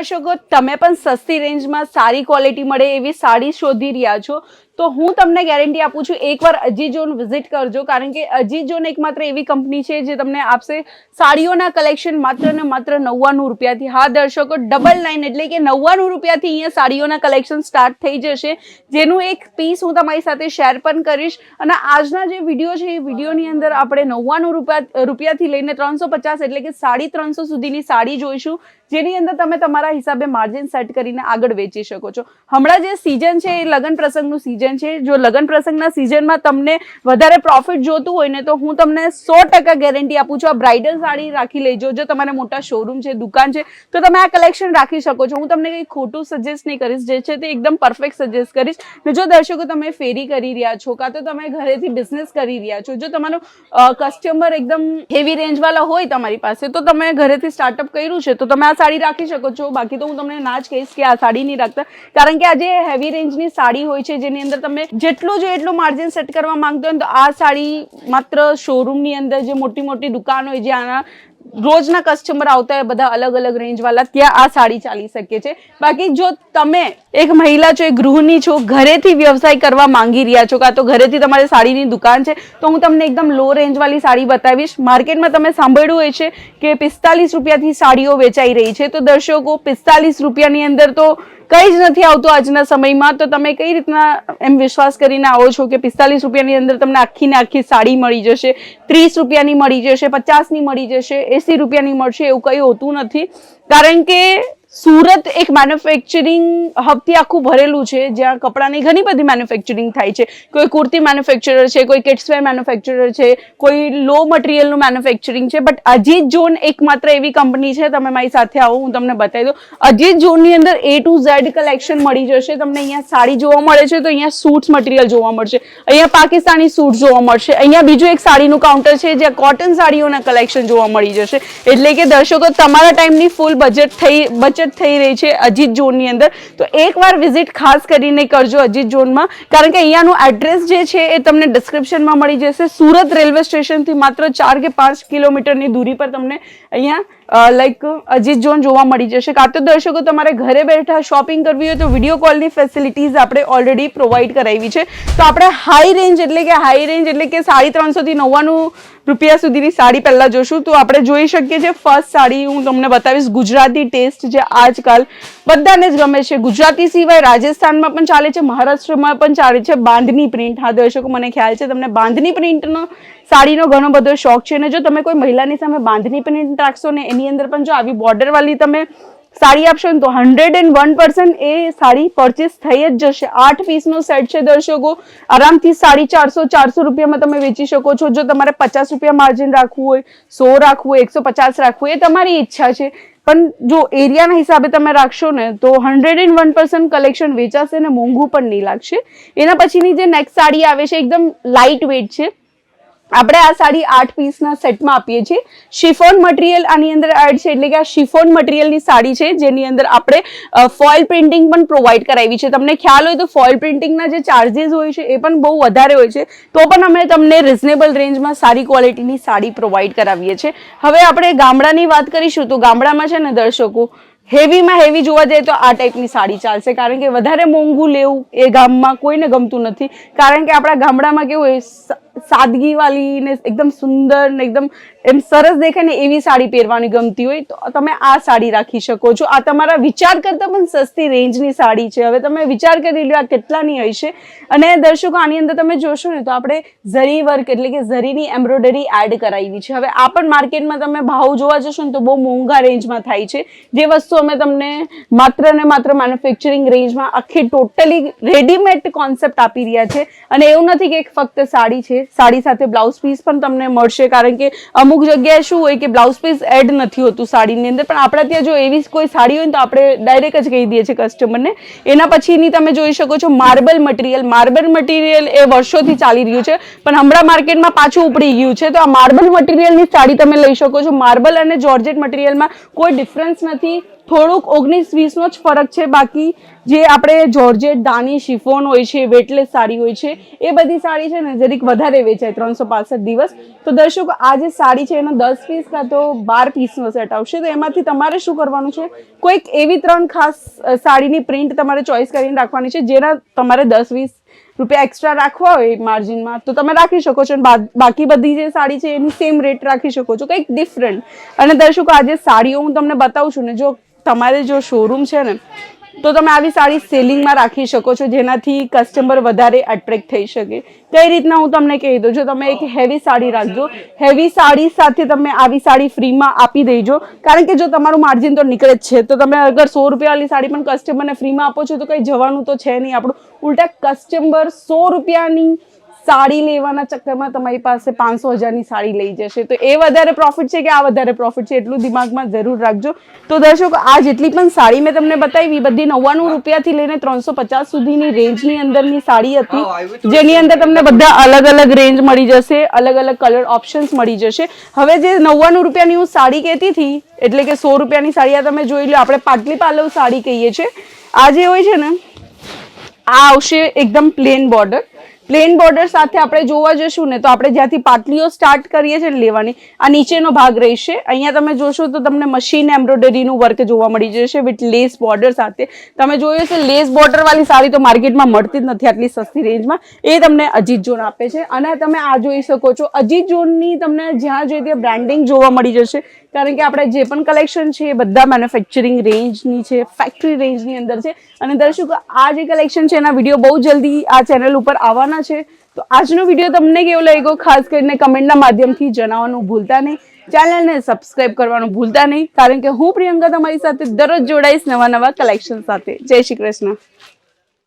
દર્શકો તમે પણ સસ્તી રેન્જમાં સારી ક્વોલિટી મળે એવી સાડી શોધી રહ્યા છો. તો હું તમને ગેરંટી આપું છું, એકવાર અજી ઝોન વિઝિટ કરજો, કારણ કે અજી ઝોન એકમાત્ર એવી કંપની છે જે તમને આપશે. સાડીઓના કલેક્શન માત્ર ને માત્ર નવ્વાણું રૂપિયાથી. હા, દર્શકો ડબલ નાઇન એટલે કે નવ્વાણું રૂપિયાથી અહીંયા સાડીઓના કલેક્શન સ્ટાર્ટ થઈ જશે. જેનું એક પીસ હું તમારી સાથે શેર પણ કરીશ. અને આજના જે વીડિયો છે, એ વિડીયોની અંદર આપણે નવ્વાણું રૂપિયા, રૂપિયાથી લઈને ત્રણસો પચાસ એટલે કે સાડી ત્રણસો સુધીની સાડી જોઈશું, જેની અંદર તમે તમારા હિસાબે માર્જિન સેટ કરીને આગળ વેચી શકો છો. હમણાં જે સિઝન છે, એ લગ્ન પ્રસંગનું સિઝન છે, જો લગ્ન પ્રસંગના સિઝનમાં તમને વધારે પ્રોફિટ જોતું હોય ને તો હું તમને સો ટકા ગેરંટી આપું છું, આ બ્રાઇડલ સાડી રાખી લેજો, જો તમારે મોટા શોરૂમ છે, દુકાન છે, તો તમે આ કલેક્શન રાખી શકો છો. હું તમને કંઈ ખોટું સજેસ્ટ નહીં કરીશ, જે છે તે એકદમ પરફેક્ટ સજેસ્ટ કરીશ. ને જો દર્શકો તમે ફેરી કરી રહ્યા છો, કાં તો તમે ઘરેથી બિઝનેસ કરી રહ્યા છો, જો તમારો કસ્ટમર એકદમ હેવી રેન્જવાળા હોય તમારી પાસે, તો તમે ઘરેથી સ્ટાર્ટઅપ કર્યું છે, તો તમે આ સાડી રાખી શકો છો. બાકી તો હું તમને ના જ કહીશ કે આ સાડી નહીં રાખતા. કારણ કે આ જે હેવી રેન્જની સાડી હોય છે, જેની અંદર તમે જેટલું જો એટલું માર્જિન સેટ કરવા માંગતો હોય તો આ સાડી માત્ર શોરૂમની અંદર જે મોટી મોટી દુકાન હોય જે આના રોજના કસ્ટમર આવતા હોય બધા અલગ અલગ રેન્જવાળા ત્યાં આ સાડી ચાલી શકે છે. બાકી જો તમે એક મહિલા છો, એક ગૃહિણી છો, ઘરેથી વ્યવસાય કરવા માંગી રહ્યા છો કાં તો ઘરેથી તમારી સાડીની દુકાન છે, તો હું તમને એકદમ લો રેન્જવાળી સાડી બતાવીશ. માર્કેટમાં તમે સાંભળ્યું હોય છે કે પિસ્તાલીસ રૂપિયાથી સાડીઓ વેચાઈ રહી છે. તો દર્શકો, પિસ્તાલીસ રૂપિયાની અંદર તો કંઈ જ નથી આવતું આજના સમયમાં. તો તમે કઈ રીતના એમ વિશ્વાસ કરીને આવો છો કે પિસ્તાલીસ રૂપિયાની અંદર તમને આખી ને આખી સાડી મળી જશે, ત્રીસ રૂપિયાની મળી જશે, પચાસની મળી જશે, એસી રૂપિયાની મળશે એવું કંઈ હોતું નથી. કારણ કે સુરત એક મેન્યુફેક્ચરિંગ હબથી આખું ભરેલું છે, જ્યાં કપડાની ઘણી બધી મેન્યુફેક્ચરિંગ થાય છે. કોઈ કુર્તી મેન્યુફેક્ચરર છે, કોઈ કિડ્સવેર મેન્યુફેક્ચરર છે, કોઈ લો મટીરિયલનું મેન્યુફેક્ચરિંગ છે. બટ અજીત ઝોન એકમાત્ર એવી કંપની છે, તમે મારી સાથે આવો, હું તમને બતાવી દઉં. અજીત ઝોનની અંદર એ ટુ ઝેડ કલેક્શન મળી જશે. તમને અહીંયા સાડી જોવા મળે છે, તો અહીંયા સૂટ્સ મટીરિયલ જોવા મળશે. અહીંયા પાકિસ્તાની સૂટ જોવા મળશે. અહીંયા બીજું એક સાડીનું કાઉન્ટર છે, જ્યાં કોટન સાડીઓના કલેક્શન જોવા મળી જશે. એટલે કે દર્શકો, તમારા ટાઈમની ફૂલ બજેટ થઈ, બચત થઈ રહી છે અજીત ઝોનની અંદર. તો એકવાર વિઝિટ ખાસ કરીને કરજો અજીત ઝોનમાં. કારણ કે અહીંયાનું એડ્રેસ જે છે એ તમને ડિસ્ક્રિપ્શનમાં મળી જશે. સુરત રેલવે સ્ટેશનથી માત્ર ચાર કે પાંચ કિલોમીટરની દૂરી પર તમને અહીંયા લાઈક અજીત ઝોન જોવા મળી જશે. કાં તો દર્શકો તમારે ઘરે બેઠા શોપિંગ કરવી હોય તો વીડિયો કોલની ફેસિલિટીઝ આપણે ઓલરેડી પ્રોવાઈડ કરાવી છે. તો આપણે હાઈ રેન્જ એટલે કે હાઈ રેન્જ એટલે કે સાડી ત્રણસોથી નવ્વાણું રૂપિયા સુધીની સાડી પહેલાં જોશું. તો આપણે જોઈ શકીએ છીએ ફર્સ્ટ સાડી હું તમને બતાવીશ. ગુજરાતી ટેસ્ટ જે આજકાલ બધાને જ ગમે છે. ગુજરાતી સિવાય રાજસ્થાનમાં પણ ચાલે છે. મહારાષ્ટ્રમાં પણ ચાલે છે. બાંધની પ્રિન્ટ હા, દર્શકો, મને ખ્યાલ છે. તમને બાંધની પ્રિન્ટનો સાડીનો ઘણો બધો શોખ છે. અને જો તમે કોઈ મહિલાની સામે બાંધણી પ્રિન્ટ રાખશો ને એની અંદર પણ જો આવી બોર્ડરવાળી તમે સાડી આપશો ને તો હંડ્રેડ એન્ડ વન પર્સન્ટ એ સાડી પરચેસ થઈ જ જશે. આઠ પીસનો સેટ છે દર્શકો. આરામથી સાડી ચારસો ચારસો રૂપિયામાં તમે વેચી શકો છો. જો તમારે પચાસ રૂપિયા માર્જિન રાખવું હોય, સો રાખવું હોય, એકસો પચાસ રાખવું એ તમારી ઈચ્છા છે. પણ જો એરિયાના હિસાબે તમે રાખશો ને તો hundred and one percent collection વેચાશે ને મોંઘું પણ નહીં લાગશે. એના પછીની જે નેક્સ્ટ સાડી આવે છે, એકદમ લાઇટ વેટ છે. આપણે આ સાડી આઠ પીસના સેટમાં આપીએ છીએ. શિફોન મટીરિયલ આની અંદર એડ છે એટલે કે આ શિફોન મટીરિયલની સાડી છે, જેની અંદર આપણે ફોઇલ પ્રિન્ટિંગ પણ પ્રોવાઈડ કરાવી છે. તમને ખ્યાલ હોય તો ફોઇલ પ્રિન્ટિંગના જે ચાર્જિસ હોય છે એ પણ બહુ વધારે હોય છે, તો પણ અમે તમને રિઝનેબલ રેન્જમાં સારી ક્વોલિટીની સાડી પ્રોવાઈડ કરાવીએ છીએ. હવે આપણે ગામડાની વાત કરીશું તો ગામડામાં છે ને દર્શકો હેવીમાં હેવી જોવા જઈએ તો આ ટાઈપની સાડી ચાલશે. કારણ કે વધારે મોંઘું લેવું એ ગામમાં કોઈને ગમતું નથી. કારણ કે આપણા ગામડામાં કેવું હોય સાદગી વાળી ને એકદમ સુંદર ને એકદમ એમ સરસ દેખાય ને એવી સાડી પહેરવાની ગમતી હોય, તો તમે આ સાડી રાખી શકો છો. આ તમારા વિચાર કરતાં પણ સસ્તી રેન્જની સાડી છે. હવે તમે વિચાર કરી લો આ કેટલાની હશે અને દર્શકો, આની અંદર તમે જોશો ને તો આપણે ઝરી વર્ક એટલે કે ઝરીની એમ્બ્રોઇડરી એડ કરાવી છે. હવે આ પણ માર્કેટમાં તમે ભાવ જોવા જશો ને તો બહુ મોંઘા રેન્જમાં થાય છે. જે વસ્તુ અમે તમને માત્ર ને માત્ર મેન્યુફેક્ચરિંગ રેન્જમાં આખી ટોટલી રેડીમેડ કોન્સેપ્ટ આપી રહ્યા છે. અને એવું નથી કે ફક્ત સાડી છે. સાડી સાથે બ્લાઉઝ પીસ પણ તમને મળશે. કારણ કે અમુક જગ્યાએ શું હોય કે બ્લાઉઝ પીસ એડ નથી હોતું સાડીની અંદર. પણ આપણા ત્યાં જો એવી કોઈ સાડી હોય તો આપણે ડાયરેક્ટ જ કહી દઈએ છીએ કસ્ટમરને એના પછીની તમે જોઈ શકો છો માર્બલ મટીરિયલ માર્બલ મટીરિયલ એ વર્ષોથી ચાલી રહ્યું છે. પણ હમણાં માર્કેટમાં પાછું ઉપડી ગયું છે. તો આ માર્બલ મટીરિયલની સાડી તમે લઈ શકો છો. માર્બલ અને જોર્જેટ મટીરિયલમાં કોઈ ડિફરન્સ નથી. થોડુંક ઓગણીસ વીસનો જ ફરક છે. બાકી જે આપણે જોર્જેટ દાની શિફોન હોય છે વેટલેસ સાડી હોય છે, એ બધી સાડી છે ને, જરીક વધારે વેચાય, ત્રણસો પાસઠ દિવસ. તો દર્શકો, આ જે સાડી છે, એનો દસ પીસ કાં તો બાર પીસનો સેટ આવશે. તો એમાંથી તમારે શું કરવાનું છે? કોઈક એવી ત્રણ ખાસ સાડીની પ્રિન્ટ તમારે ચોઈસ કરીને રાખવાની છે, જેના તમારે દસ વીસ રૂપિયા એક્સ્ટ્રા રાખવા હોય માર્જિનમાં તો તમે રાખી શકો છો. બાકી બધી જે સાડી છે, એની સેમ રેટ રાખી શકો છો. કંઈક ડિફરન્ટ અને દર્શકો આજે સાડીઓ હું તમને બતાવું છું ને, જો તમારે જો શોરૂમ છે ને, તો તમે આવી સાડી સેલિંગમાં રાખી શકો છો, જેનાથી કસ્ટમર વધારે એટ્રેક્ટ થઈ શકે. કઈ રીતના હું તમને કહી દઉં? જો તમે એક હેવી સાડી રાખજો હેવી સાડી સાથે તમે આવી સાડી ફ્રીમાં આપી દેજો. કારણ કે જો તમારું માર્જિન તો નીકળે જ છે. તો તમે અગર સો રૂપિયાવાળી સાડી પણ કસ્ટમરને ફ્રીમાં આપો છો, તો કંઈ જવાનું તો છે નહીં આપણું. ઉલટા કસ્ટમર સો રૂપિયાની સાડી લેવાના ચક્કરમાં તમારી પાસે પાંચસો હજારની સાડી લઈ જશે. તો એ વધારે પ્રોફિટ છે કે આ વધારે પ્રોફિટ છે એટલું દિમાગમાં જરૂર રાખજો. તો દર્શકો આ જેટલી પણ સાડી મેં તમને બતાવી બધી નવ્વાણું રૂપિયાથી લઈને ત્રણસો પચાસ સુધીની રેન્જની અંદરની સાડી હતી જેની અંદર તમને બધા અલગ અલગ રેન્જ મળી જશે અલગ અલગ કલર ઓપ્શન્સ મળી જશે. હવે જે નવ્વાણું રૂપિયાની હું સાડી કહેતી હતી એટલે કે સો રૂપિયાની સાડી આ તમે જોઈ લો આપણે પાટલી પાલવ સાડી કહીએ છીએ. આ જે હોય છે ને આ આવશે એકદમ પ્લેન બોર્ડર પ્લેન બોર્ડર સાથે આપણે જોવા જશું ને તો આપણે જ્યાંથી પાટલીઓ સ્ટાર્ટ કરીએ છીએ લેવાની, આ નીચેનો ભાગ રહેશે. અહીંયા તમે જોશો તો તમને મશીન એમ્બ્રોઇડરીનું વર્ક જોવા મળી જશે વિથ લેસ બોર્ડર સાથે. તમે જોયું છે લેસ બોર્ડર વાળી સાડી તો માર્કેટમાં મળતી જ નથી આટલી સસ્તી રેન્જમાં. એ તમને અજીત ઝોન આપે છે. અને તમે આ જોઈ શકો છો, અજીત ઝોનની તમને જ્યાં જોઈએ ત્યાં બ્રાન્ડિંગ જોવા મળી જશે. કારણ કે આપણે જે પણ કલેક્શન છે એ બધા મેન્યુફેક્ચરિંગ રેન્જની છે, ફેક્ટરી રેન્જની અંદર છે. અને દર્શકો, આ જે કલેક્શન છે એના વીડિયો બહુ જલ્દી આ ચેનલ ઉપર આવવાના છે. તો આજનો વીડિયો તમને કેવો લાગ્યો? ખાસ કરીને કમેન્ટના માધ્યમથી જણાવવાનું ભૂલતા નહીં. ચેનલને સબસ્ક્રાઇબ કરવાનું ભૂલતા નહીં. કારણ કે હું પ્રિયંકા તમારી સાથે દરરોજ જોડાઈશ નવા નવા કલેક્શન સાથે. જય શ્રી કૃષ્ણ.